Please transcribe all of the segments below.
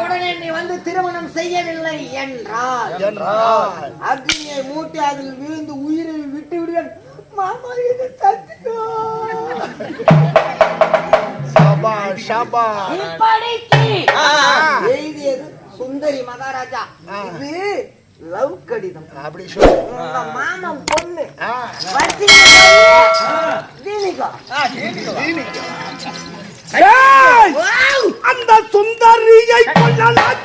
உடனே நீ வந்து திருமணம் செய்யவில்லை என்றால் அக்னியை மூட்டி அதில் விழுந்து உயிரை விட்டு விடுவேன் மாமா இது. எழுதியது சுந்தரி மகாராஜா. இது லவ் கடிதம். அப்படி மாமன் பொண்ணு. தீனிகா. அந்த சுந்தரியை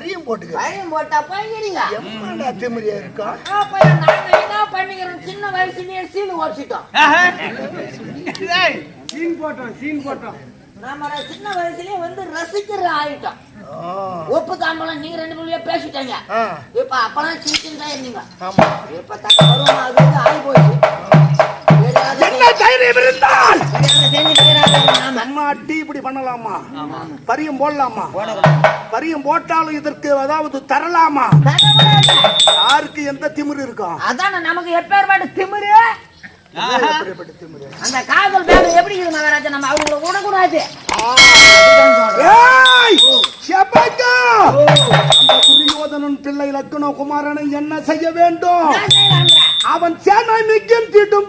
பரியம் போட்டுக்க. பையன் போட்டா பையனிங்க எவ்வளவு திமிரியா இருக்கா? பையன் நாங்க என்ன பண்ணிக்கிறோம் சின்ன வயசுலயே சீனு ஓடிச்சிட்டோம் சீன் போட்டோம் சீன் போட்டோம். நம்ம சின்ன வயசுலயே வந்து ரசிக்கிற ஆயிட்டோம். உப்பு தாம்பலம் நீங்க ரெண்டு பேரும் பேசிட்டாங்க. இப்ப அப்பெல்லாம் சின்ன சின்னதா இருந்தீங்க ஆமா. இப்ப தக்க பருவம் அது ஆகி போச்சு. என்ன தைரியம் இருந்தால்? எதையாவது செஞ்சுக்கிறாங்க நாம அம்மா டீ இப்படி பண்ணலாமா? பரியம் போடலாமா? பரியம் போட்டாலும் இதற்கு அதாவது தரலாமா. யாருக்கு எந்த திமிரு இருக்கும் அதானே நமக்கு எப்பேற்பட்ட திமிரு? அந்த காதல் பேகம் எப்படி இருக்குது மகாராஜா? நம்ம அவங்கள செப்பக்கா! அந்த துரியோதனன் பிள்ளை லக்னோ குமாரனை என்ன செய்ய வேண்டும்? அவன் சேனை மிக்கும் தீட்டும்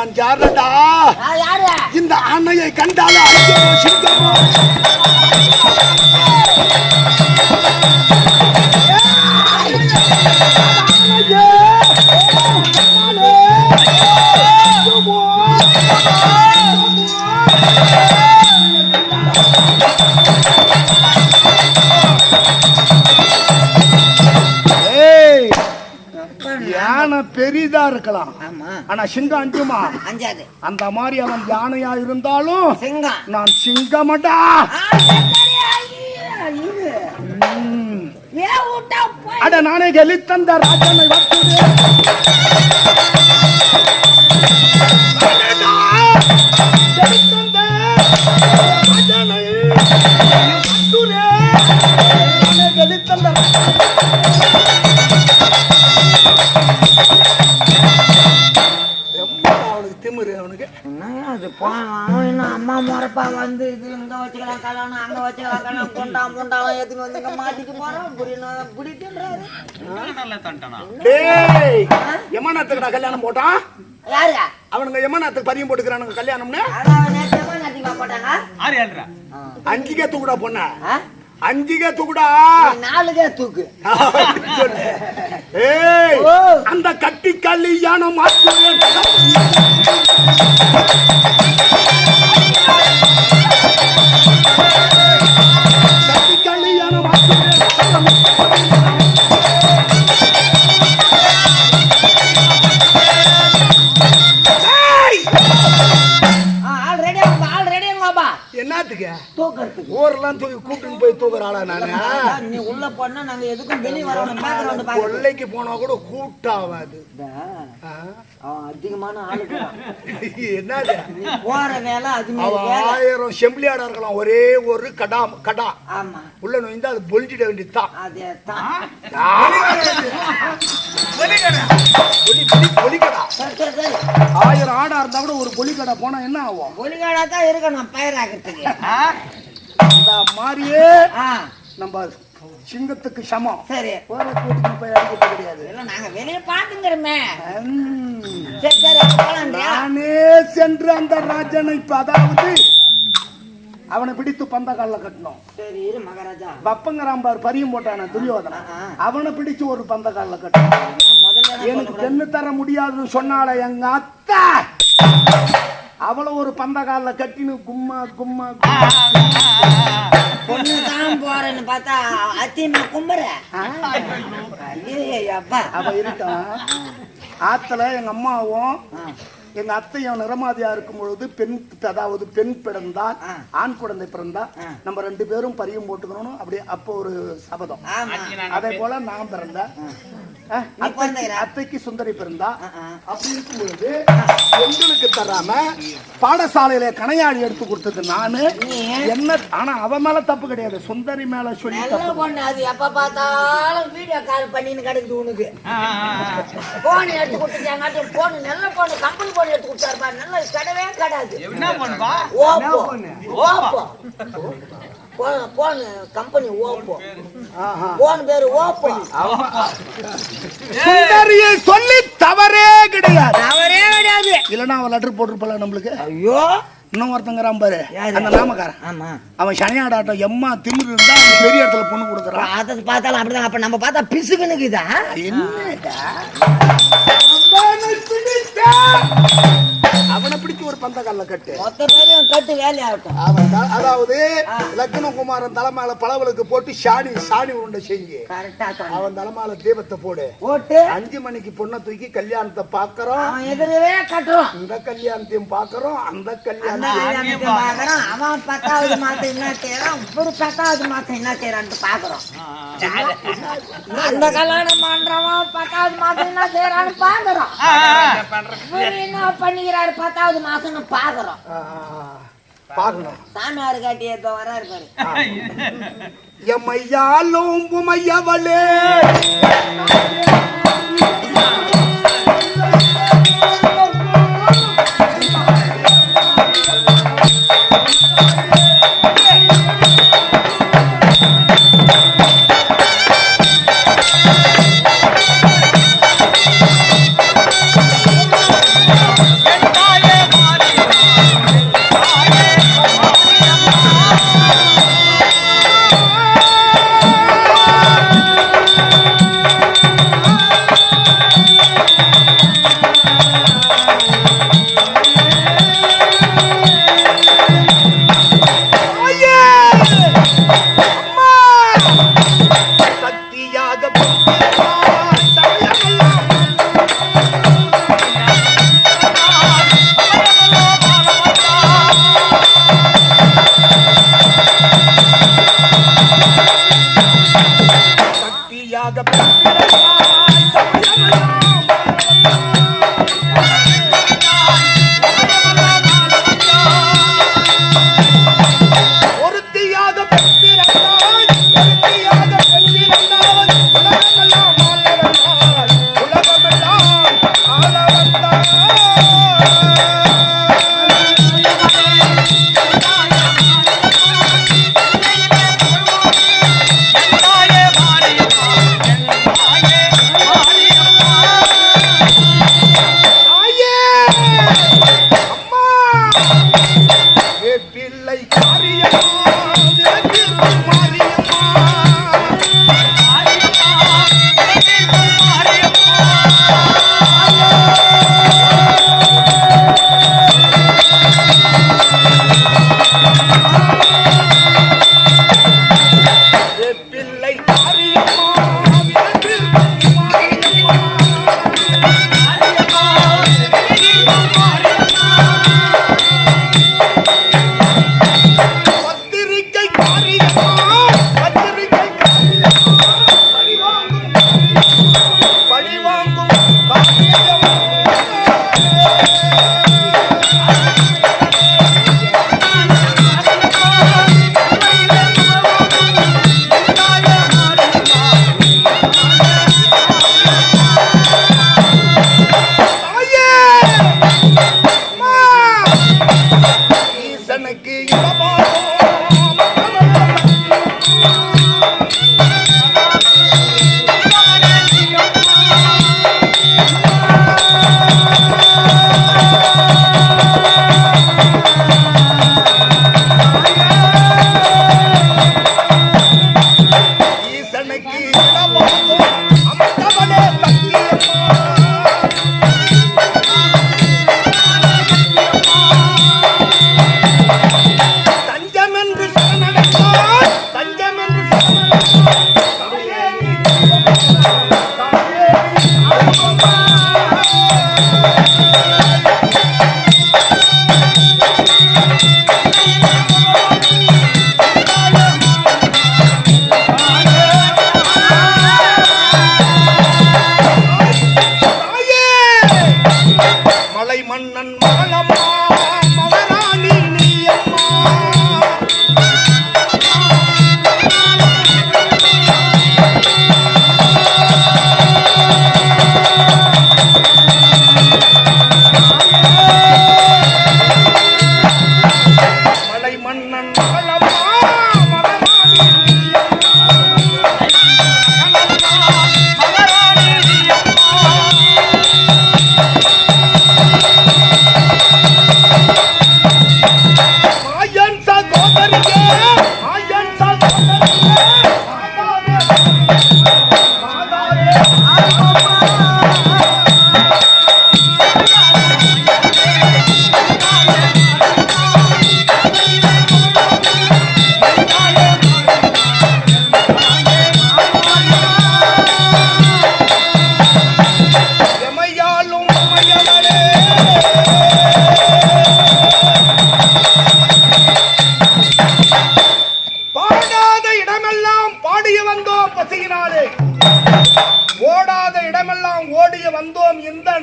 நான் யாரடா? இந்த ஆணையை கண்டாலும் ஐயோ பெரிதா இருக்கலாம். ஆமா. ஆனா சிங்கம் அஞ்சுமா? அஞ்சாது. அந்த மாதிரி அவன் யானையா இருந்தாலும் சிங்கம். நான் சிங்கமடா? அட நானே கெலித்தந்த ராஜனை வட்டுது ராஜனா, கெலித்தந்த அவன் என்ன அம்மா முறப்பா வந்து இது இங்க வச்சுக்கலாம் கல்யாணம் அங்க வச்சுக்கலாம் கல்யாணம் கொண்டா முண்டாலாம் ஏத்துன்னு வந்து இங்க மாட்டிட்டு போறான் புரியணும் பிடிக்குன்றாரு. டேய் எமனாத்துக்கு கல்யாணம் போட்டான் யாரு? அவனுங்க எமனாத்துக்கு பதியம் போட்டுக்கிறானுங்க கல்யாணம்னு? அதான் நேற்றமா நேற்றுமா போட்டாங்க அஞ்சிகே தூக்குடா பொண்ண? அஞ்சிகே தூக்குடா நாலுக்கே தூக்கு. ஏய். அந்த கட்டி கல்யாணம் மாற்றுவேன். ஊரெல்லாம் தூக்கி கூட்டின்னு போய் தூக்குற ஆளா நானு நீ உள்ள போனா நாங்க எதுக்கும் வெளிய வரணும் பேக்ரவுண்ட் பாக்க கொள்ளைக்கு போனா கூட கூட்டாவாது? அவன் அதிகமான ஆளு. என்னது? போற வேலை அது மாதிரி அவன் வேலை ஆயிரம் செம்பிளியாடா இருக்கலாம் ஒரே ஒரு கடா கடா. ஆமா. உள்ள நோய்ந்தா அது பொலிச்சிட வேண்டியதுதான். அதே தான் பொலிக்கடா. ஆயிரம் ஆடா இருந்தா கூட ஒரு பொலிக்கடை போனா என்ன ஆகும்? ஒலிகாடா தான் இருக்கணும் பயிராக்கிறதுக்கு. ஆ. நம்ம சிங்கத்துக்கு சமம். சரி. போற கூட்டிட்டு போய் அடிக்கிறது கிடையாது நாங்க வெளிய பாத்துங்கிறோமே? நானே சென்று அந்த ராஜனை இப்ப அதாவது அவனை பிடித்து பந்த காலில் கட்டணும் சரி இரு மகாராஜா. வப்பங்கராம்பார் பரியும் போட்டான துரியோதனன் ஆ. அவனை பிடிச்சு ஒரு பந்த காலில் கட்டணும் எனக்கு பெண்ணு தர முடியாதுன்னு சொன்னால எங்க அத்தை! அவளை ஒரு பந்த காலில் கட்டின்னு கும்மா கும்மா. பொண்ணு தான் போறேன்னு பார்த்தா அத்தியமா கும்புற? அப்பா அவ இருக்கான் ஆத்துல எங்க அம்மாவும் எங்க அத்தையும் நிறமாதியா இருக்கும் பொழுது பெண் அதாவது பெண் பிறந்தால். ஆண் குழந்தை பிறந்தா. நம்ம ரெண்டு பேரும் பரியும் போட்டுக்கணும் அப்படியே அப்போ ஒரு சபதம். அதே போல நான் பிறந்தேன். அத்தைக்கு சுந்தரி பிறந்தா. அப்படி பொழுது எங்களுக்கு தராம பாடசாலையில கணையாளி எடுத்து கொடுத்தது நானு. நீ? என்ன ஆனா அவ மேல தப்பு கிடையாது. சுந்தரி மேல சொல்லி நல்ல தப்பு பொண்ணு அது. எப்ப பார்த்தாலும் வீடியோ கால் பண்ணின்னு கிடக்குது உனக்கு. போன் எடுத்து கொடுத்துட்டாங்க போன் நல்ல பொண்ணு கம்பெனி போன் எடுத்து கொடுத்தாரு பாரு நல்ல கடவே கிடையாது என்ன பண்ணுவா Oppo. Oppo. Phone company Oppo. ஆஹா. போன் பேரு ஓப்போ. சுந்தரியை சொல்லி தவறே கிடையாது. அவரே கிடையாது. இல்லைன்னா அவன் லெட்டர் போட்டிருப்பல நம்மளுக்கு? ஐயோ. இன்னும் ஒருத்தங்கிறான் பாரு? அந்த நாமக்காரன். ஆமா. அவன் சனியாடாட்டம் எம்மா திமிரு இருந்தா அவன் பெரிய இடத்துல பொண்ணு கொடுக்குறான். அதை பார்த்தாலும் அப்படிதான். அப்ப நம்ம பார்த்தா பிசுக்குனுக்குதா என்னடா? அவனை பிடிச்சா ஒரு பந்த கல்ல கட்டு கட்டு வேலையாகட்டும். அவன் அதாவது லக்ன குமாரன் தலைமையில பளவலுக்கு போட்டு சாணி சாணி உருண்டை செஞ்சு. அவன் தலைமையில தீபத்தை போடு. போட்டு? அஞ்சு மணிக்கு பொண்ணை தூக்கி கல்யாணத்தை பாக்குறோம் அவன் எதிரவே கட்டுறோம் இந்த கல்யாணத்தையும் பாக்குறோம் அந்த அந்த கல்யாணம் கல்யாணத்தை பார்க்கறோம். அவன் பத்தாவது மாசம் என்ன செய்யறான் ஒரு பத்தாவது மாசம் என்ன செய்யறான்னு பாக்குறோம் அந்த கல்யாணம் பண்றவன் பத்தாவது மாசம் என்ன செய்யறான்னு பாக்குறோம் என்ன பண்ணிக்கிறாரு பத்தாவது மாசம்னு பாக்குறோம் பார்க்கணும். சாமியார் காட்டி ஏதோ வராரு பாரு. எம்மையாலும் உமையவளே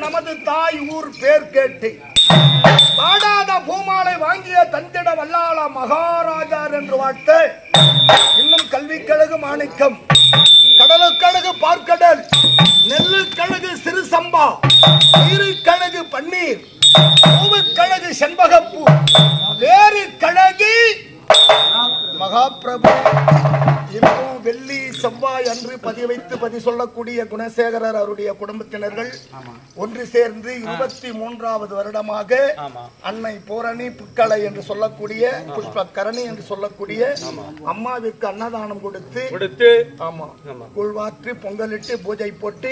நமது தாய் ஊர் பேர் கேட்டு. பாடாத பூமாலை வாங்கிய தந்திட வல்லாள மகாராஜார் என்று வாழ்த்து. இன்னும் கல்விக்கழகு மாணிக்கம் கடலுக்கழகு பார்க்கடல் நெல்லுக்கழகு சிறு சம்பா நீருக்கழகு பன்னீர் பூவுக்கழகு செண்பகப்பூ வேறு கழகு மகாபிரபு இருக்கும் வெள்ளி செவ்வாய் அன்று பதிய வைத்து பதி சொல்லக்கூடிய குணசேகரர் அவருடைய குடும்பத்தினர்கள் ஒன்று சேர்ந்து இருபத்தி மூன்றாவது வருடமாக அன்னை பூரணி புக்கலை என்று சொல்லக்கூடிய புஷ்ப கரணி என்று சொல்லக்கூடிய அம்மாவிற்கு அன்னதானம் கொடுத்து கொடுத்து. ஆமா. குழ்வாற்றி பொங்கலிட்டு பூஜை போட்டு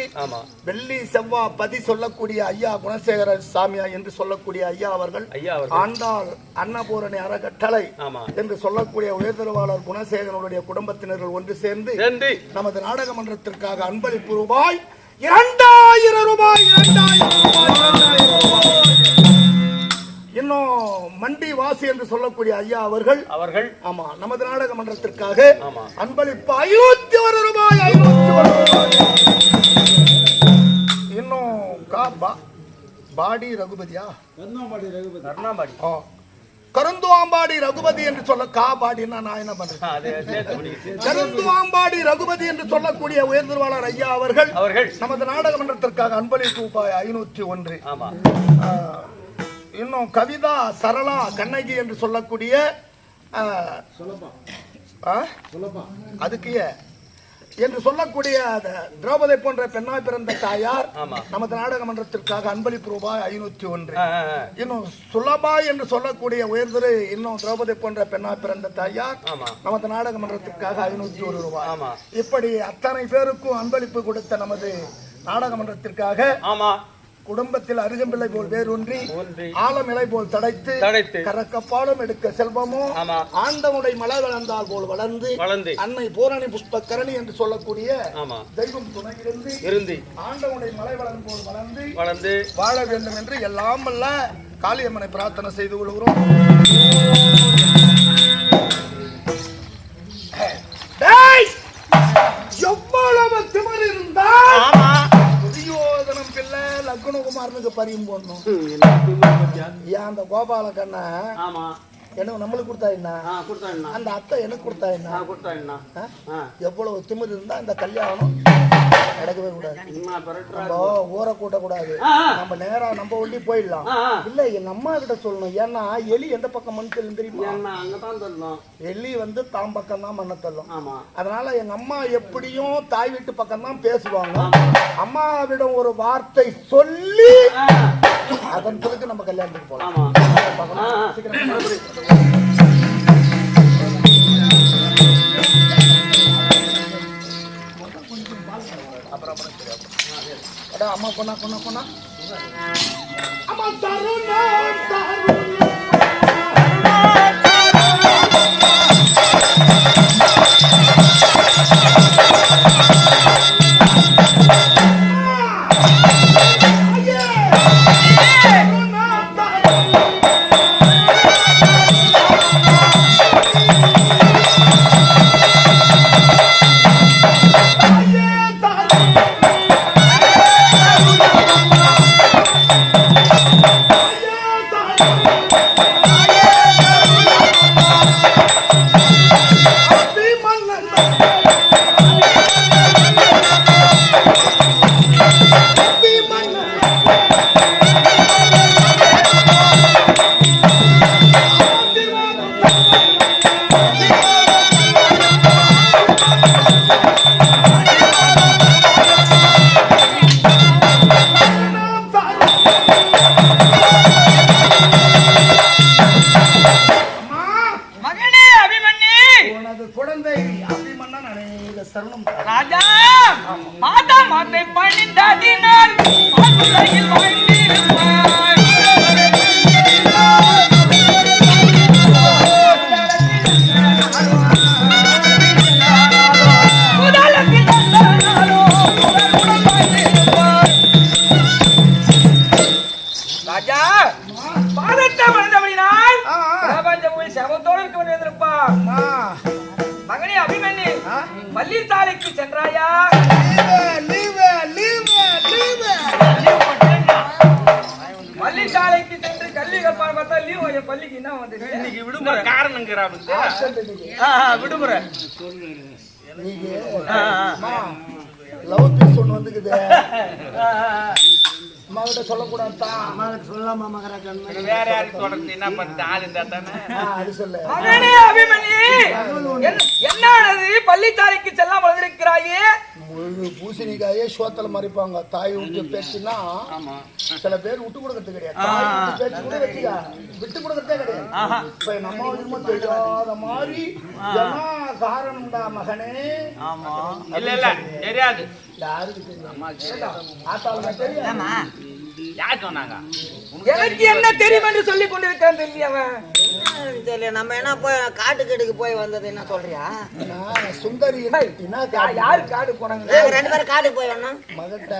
வெள்ளி செவ்வாய் பதி சொல்லக்கூடிய ஐயா குணசேகர சாமியா என்று சொல்லக்கூடிய ஐயா அவர்கள். ஆண்டாள் அன்னபூரணி அறக்கட்டளை. என்று சொல்லக்கூடிய உயர்தரவாளர் குணசேகரனுடைய குடும்பத்தினர்கள் ஒன்று சேர்ந்து ரெண்டு நமது நாடக மன்றத்திற்காக அன்பளிப்பு ரூபாய் இரண்டாயிரம் ரூபாய் இரண்டாயிரம் ரூபாய் இன்னும் மண்டி வாசி என்று சொல்லக்கூடிய ஐயா அவர்கள். அவர்கள். ஆமா நமது நாடக மன்றத்திற்காக ஆமா. அன்பளிப்பு ஐநூத்தி ஒரு ரூபாய் ஐநூத்தி ஒரு ரூபாய். இன்னும் கா பா- பாடி ரகுபதியா? ஆ. கருந்துவாம்பாடி ரகுபதி என்று சொல்ல கா பாடினா நான் என்ன பண்றேன் கருந்துவாம்பாடி ரகுபதி என்று சொல்லக்கூடிய உயர்திருவாளர் ஐயா அவர்கள் அவர்கள். நமது நாடக மன்றத்திற்காக அன்பளிப்பு ரூபாய் ஐநூத்தி ஒன்று. இன்னும் கவிதா சரளா கண்ணகி என்று சொல்லக்கூடிய? அதுக்கு ஏன்? என்று சொல்லக்கூடிய திரௌபதி போன்ற பெண்ணாய் பிறந்த தாயார். நமது நாடக மன்றத்திற்காக அன்பளிப்பு ரூபாய் ஐநூத்தி ஒன்று. இன்னும் சுலபா என்று சொல்லக்கூடிய உயர்திரு இன்னும் திரௌபதி போன்ற பெண்ணாய் பிறந்த தாயார். நமது நாடக மன்றத்திற்காக ஐநூத்தி ஒரு ரூபாய். இப்படி அத்தனை பேருக்கும் அன்பளிப்பு கொடுத்த நமது நாடக மன்றத்திற்காக ஆமா குடும்பத்தில் அருகம்பிள்ளை போல் வேரூன்றி ஒன்றி ஆலமிலை போல் தடைத்து தடைத்து. கரக்கப்பாலும் எடுக்க செல்வமோ. ஆண்டவுடை மலை வளர்ந்தால் போல் வளர்ந்து வளர்ந்து. அன்னை பூரணி புஷ்பக்கரணி என்று சொல்லக்கூடிய தெய்வம் துணையிருந்து இருந்து ஆண்டவுடைய மலை வளர்ந்து போல் வளர்ந்து வளர்ந்து வாழ வேண்டும் என்று எல்லாம் வல்ல காளியம்மனை பிரார்த்தனை செய்து கொள்கிறோம் துரியோதனம் பிள்ளை லக்குணகுமாரனுக்கு பரியும் போடணும் ஏன் அந்த கோபால கண்ணா? ஆமா. எனக்கு நம்மளுக்கு கொடுத்தா என்ன? அந்த அத்தை எனக்கு கொடுத்தா என்ன? ஆ? ஆ? எவ்வளவு திமிர் இருந்தா இந்த கல்யாணம் நடக்கவே கூடாது. நம்ம ஊரை கூட்டக்கூடாது. நம்ம நேரா நம்ம வண்டி போயிடலாம். இல்ல எங்க அம்மா கிட்ட சொல்லணும். ஏன்னா எலி எந்த பக்கம் மண் தள்ளும் தெரியுமா? எலி வந்து தாம் பக்கம் தான் மண்ணை தள்ளும். ஆமா. அதனால எங்க அம்மா எப்படியும் தாய் வீட்டு பக்கம் தான் பேசுவாங்க அம்மாவிடம் ஒரு வார்த்தை சொல்லி அதன் பிறகு நம்ம கல்யாணத்துக்கு போகலாம். அம்மா பொண்ணா பொண்ணா பொண்ணா அம்மா தருணா தருணா ஆ? பள்ளி சாலைக்கு சென்றாயா லீவு, லீவு, லீவு, லீவு. பள்ளி சாலைக்கு சென்று கல்வி கற்பான் பார்த்தா லீவ் என் பள்ளிக்கு என்ன வந்து இன்னைக்கு விடுமுறை காரணங்கிறாங்க Absent இன்னைக்கு. விடுமுறை நீங்க, அம்மா, piece ஒண்ணு வந்துக்குது. அம்மா கிட்ட சொல்லக்கூடாதுதான். வேற யாருக்கு தொடர்ந்து என்ன பண்ணுறது ஆள் இருந்தா தானே ஆ, அது சொல்லு. மகனே அபிமன்யு என்ன- என்னானது பள்ளி சாலைக்கு செல்லாமல் வந்திருக்கிறாயே முழு பூசணிக்காயே சோத்துல மறைப்பாங்க. தாய் விட்டு பேச்சுன்னா சில பேர் விட்டு கொடுக்கறது கிடையாது. தாய் விட்டு பேச்சு கூட வச்சுக்க. விட்டு கொடுக்கறதே கிடையாது. இப்ப அம்மா என்னமோ தெரியாத மாதிரி காரணம்டா மகனே? இல்ல இல்ல. தெரியாது. யாருக்கு தெரியும்? ஆத்தாளுக்கு தெரியும் யார் சொன்னாங்க? எனக்கு என்ன தெரியும் என்று சொல்லிக் கொண்டிருக்கான் தெரியல அவன். தெரியல நம்ம என்ன போய் காட்டுக்கெடுக்கு போய் வந்தது என்ன சொல்றியா? நான் சுந்தரி? யாரு காடு போனாங்க ரெண்டு பேரும் காட்டுக்கு போய் வந்தோம். மகட்ட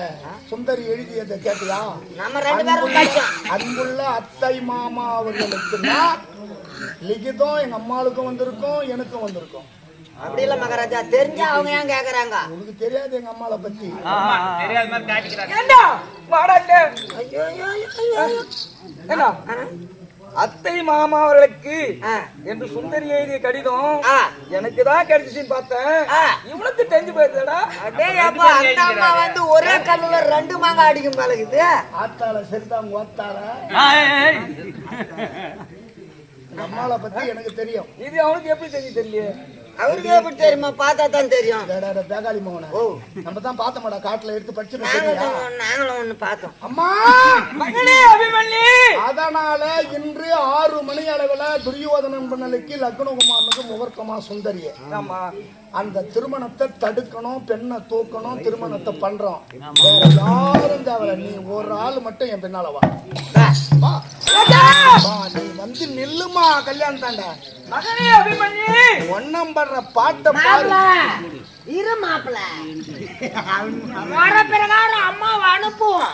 சுந்தரி எழுதியதை கேட்டியா? நம்ம ரெண்டு பேரும் அன்புள்ள அத்தை மாமா அவர்களுக்குன்னா லிகிதம் எங்க அம்மாளுக்கும் வந்திருக்கும் எனக்கும் வந்திருக்கும். அப்படி இல்ல மகாராஜா தெரிஞ்சா அவங்க ஏன் கேக்குறாங்க? உனக்கு தெரியாது எங்க அம்மாளை பத்தி. தெரியாத மாதிரி காட்டிக்கிறாங்க. ஏண்டா. ஏண்டா? அத்தை மாமா அவர்களுக்கு. என்று சுந்தரி எழுதிய கடிதம். எனக்கு தான் கிடைச்சிச்சுன்னு பார்த்தேன். இவனுக்கு தெரிஞ்சு போயிருந்தடா அந்த அம்மா வந்து ஒரே கல்லுல ரெண்டு மாங்காய் அடிக்கும் பழகுது ஆத்தால சரிதான் ஓத்தால அம்மாளை பத்தி எனக்கு தெரியும். இது அவனுக்கு எப்படி தெரியும்? தெரியல அவருக்கு எப்படி தெரியுமா? பார்த்தா தான் தெரியும். டேடா, பேகாலி மோகன. நம்ம தான் பார்த்தோம்டா காட்டுல எடுத்து படிச்சு நாங்களும் நாங்களும் ஒண்ணு பார்த்தோம். அம்மா! மகனே அபிமன்யு! அதனால இன்று ஆறு மணி அளவுல துரியோதனன் பண்ணலுக்கு லக்னகுமாரனுக்கு முகர்க்கமா சுந்தரிய. ஆமா. அந்த திருமணத்தை தடுக்கணும் பெண்ணை தூக்கணும் திருமணத்தை பண்றோம். வேற யாரும் தேவையில்ல. நீ ஒரு ஆள் மட்டும் என் பின்னால வா. வா. வா, நீ வந்து நில்லுமா கல்யாணம் தாண்டா மகனே அபிமன்யு! ஒன்னம் படுற பாட்டை பாரு. இரு மாப்பிள. வர பிரகாரம் அம்மாவை அனுப்புவோம்.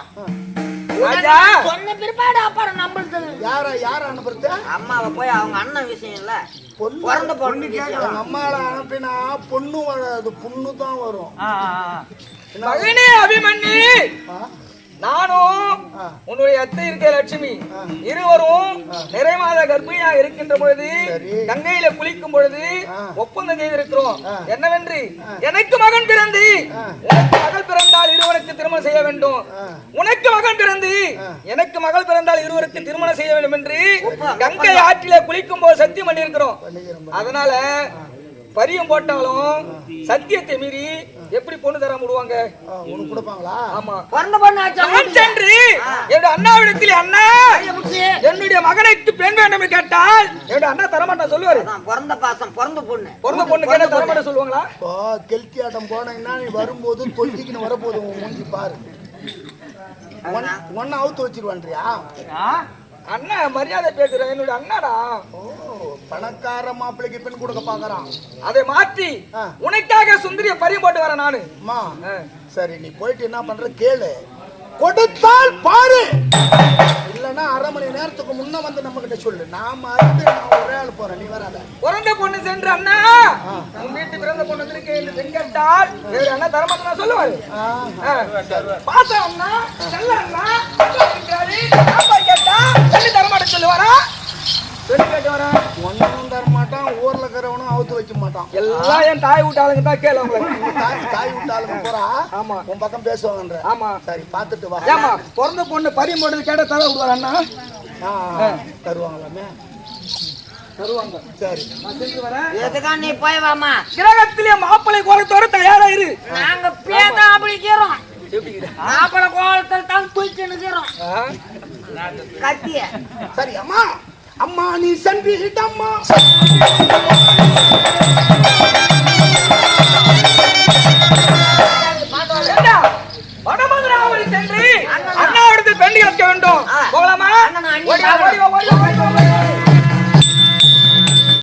ராஜா! சொன்ன பிற்பாடு அப்புறம் நம்மளுக்கு யார யார அனுப்புறது? அம்மாவை போய் அவங்க அண்ணன் விஷயம் இல்ல. பொண்ணு பிறந்த பொண்ணு அம்மால அனுப்பினா பொண்ணு வராது. புண்ணு தான் வரும் மகனே ஆ? நானும். உன்னுடைய அத்தை இருக்க லட்சுமி இருவரும் நிறை மாத கர்ப்பிணியாக இருக்கின்ற பொழுது. கங்கையில குளிக்கும் பொழுது. ஒப்பந்தம் செய்திருக்கிறோம். என்னவென்று எனக்கு மகன் பிறந்து. உனக்கு மகள் பிறந்தால் இருவருக்கு திருமணம் செய்ய வேண்டும். உனக்கு மகன் பிறந்து எனக்கு மகள் பிறந்தால் இருவருக்கு திருமணம் செய்ய வேண்டும் என்று. கங்கை ஆற்றில குளிக்கும் போது சத்தியம் பண்ணியிருக்கிறோம் அதனால பரியம் போட்டாலும் சத்தியத்தை மீறி எப்படி பொண்ணு தர முடுவாங்க உனக்கு கொடுப்பாங்களா? ஆமா. பிறந்த பொண்ணு சென்று என்னுடைய அண்ணாவிடத்தில் அண்ணா என்னுடைய மகனுக்கு பெண் வேண்டும் கேட்டால் என்னுடைய அண்ணா தரமாட்டா சொல்லுவாரு? பிறந்த பாசம் பிறந்த பொண்ணு. பிறந்த பொண்ணு கேட்டா தரமாட்ட சொல்லுவாங்களா? இப்போ கெல்த்தி ஆட்டம் போனீங்கன்னா நீ வரும்போது தொட்டிக்கின்னு வரப்போகுது உன் மூஞ்சி பாரு. ஒன்னு அவுத்து வச்சிருவான்றியா? அண்ணா மரியாதை பேசுற என்னுடைய அண்ணாடா. பணக்கார மாப்பிள்ளைக்கு பெண் கொடுக்க பாக்குறான். அதை மாற்றி ஆ. உனக்காக சுந்தரிய பரியம் போட்டு வரேன் நானு. அம்மா. சரி நீ போயிட்டு என்ன பண்ற? கேளு. கொடுத்தால் பாரு. இல்லைன்னா அரை மணி நேரத்துக்கு முன்ன வந்து நம்ம கிட்ட சொல்லு. நான் மறந்து நான் ஒரே ஆள் போறேன். நீ வராத. பிறந்த பொண்ணு சென்று அண்ணா. உன் வீட்டு பிறந்த பொண்ணு இருக்கு. என்று பெண் கேட்டால் என்னுடைய அண்ணா தரமாட்டா சொல்லுவாரு ஆ, ஆ. பாத்தா அண்ணா நல்ல அண்ணா கேட்டா பெண்ணு தரமாட்ட சொல்லுவாரா? ஒன்னும் தர மாட்டான் ஊர்ல இருக்கிறவனும் அவுத்து வைக்க மாட்டான். எல்லாம் என் தாய் வீட்டாளுங்க தான் கேளு உங்களுக்கு உங்க தாய் தாய் விட்டாளுங்க போறா ஆமா. உன் பக்கம் பேசுவாங்கன்ற. ஆமா. சரி பார்த்துட்டு வா. ஏமா பிறந்த பொண்ணு பரியம் போட்டது கேட்ட தர விடுவார் அண்ணா? ஆ, தருவாங்களாமே. தருவாங்க. சரி. வரேன். எதுக்கா நீ போய் வாமா கிரகத்திலே மாப்பிளை கோலத்தோட தயாரா இரு. நாங்க பேதா அப்படிக்கிறோம் மாப்பிள கோலத்தில் தான் தூக்கி நிக்கிறோம். ஆ? கத்திய. சரி அம்மா. அம்மா நீ சென்று அம்மா ஏண்டா, வடமதுராவதி சென்று அண்ணாவிடத்தில் பெண் கேட்க வேண்டும். போகலாமா?